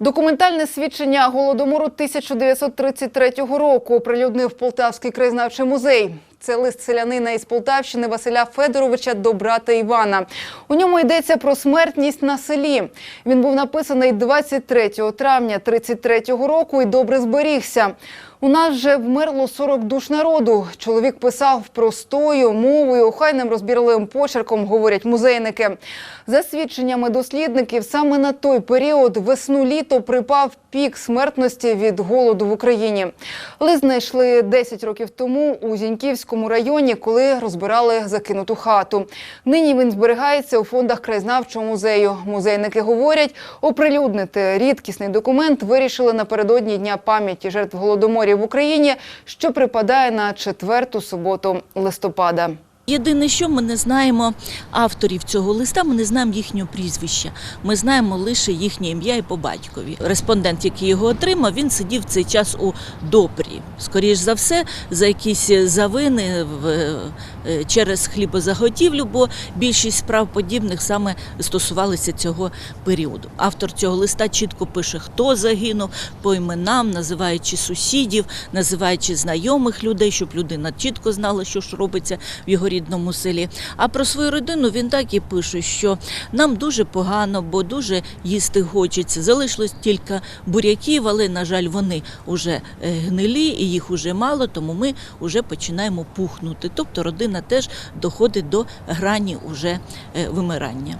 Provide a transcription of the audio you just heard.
Документальне свідчення голодомору 1933 року оприлюднив Полтавський краєзнавчий музей. Це лист селянина із Полтавщини Василя Федоровича до брата Івана. У ньому йдеться про смертність на селі. Він був написаний 23 травня 33 року і добре зберігся. У нас вже вмерло 40 душ народу. Чоловік писав простою мовою, охайним розбірливим почерком, говорять музейники. За свідченнями дослідників, саме на той період весну-літо припав пік смертності від голоду в Україні. Лист знайшли 10 років тому у Зіньківському районі, коли розбирали закинуту хату. Нині він зберігається у фондах краєзнавчого музею. Музейники говорять, оприлюднити рідкісний документ вирішили напередодні Дня пам'яті жертв голодоморів в Україні, що припадає на четверту суботу листопада. Єдине, що ми не знаємо авторів цього листа, ми не знаємо їхнього прізвища. Ми знаємо лише їхнє ім'я і по батькові. Респондент, який його отримав, він сидів цей час у допрі. Скоріш за все, за якісь завини в, е, через хлібозаготівлю, бо більшість справ подібних саме стосувалися цього періоду. Автор цього листа чітко пише, хто загинув по іменам, називаючи сусідів, називаючи знайомих людей, щоб людина чітко знала, що ж робиться в його рідному селі. А про свою родину він так і пише, що нам дуже погано, бо дуже їсти хочеться. Залишилось тільки буряків, але на жаль, вони вже е, гнилі і їх уже мало, тому ми вже починаємо пухнути. Тобто родина теж доходить до грані уже е, вимирання.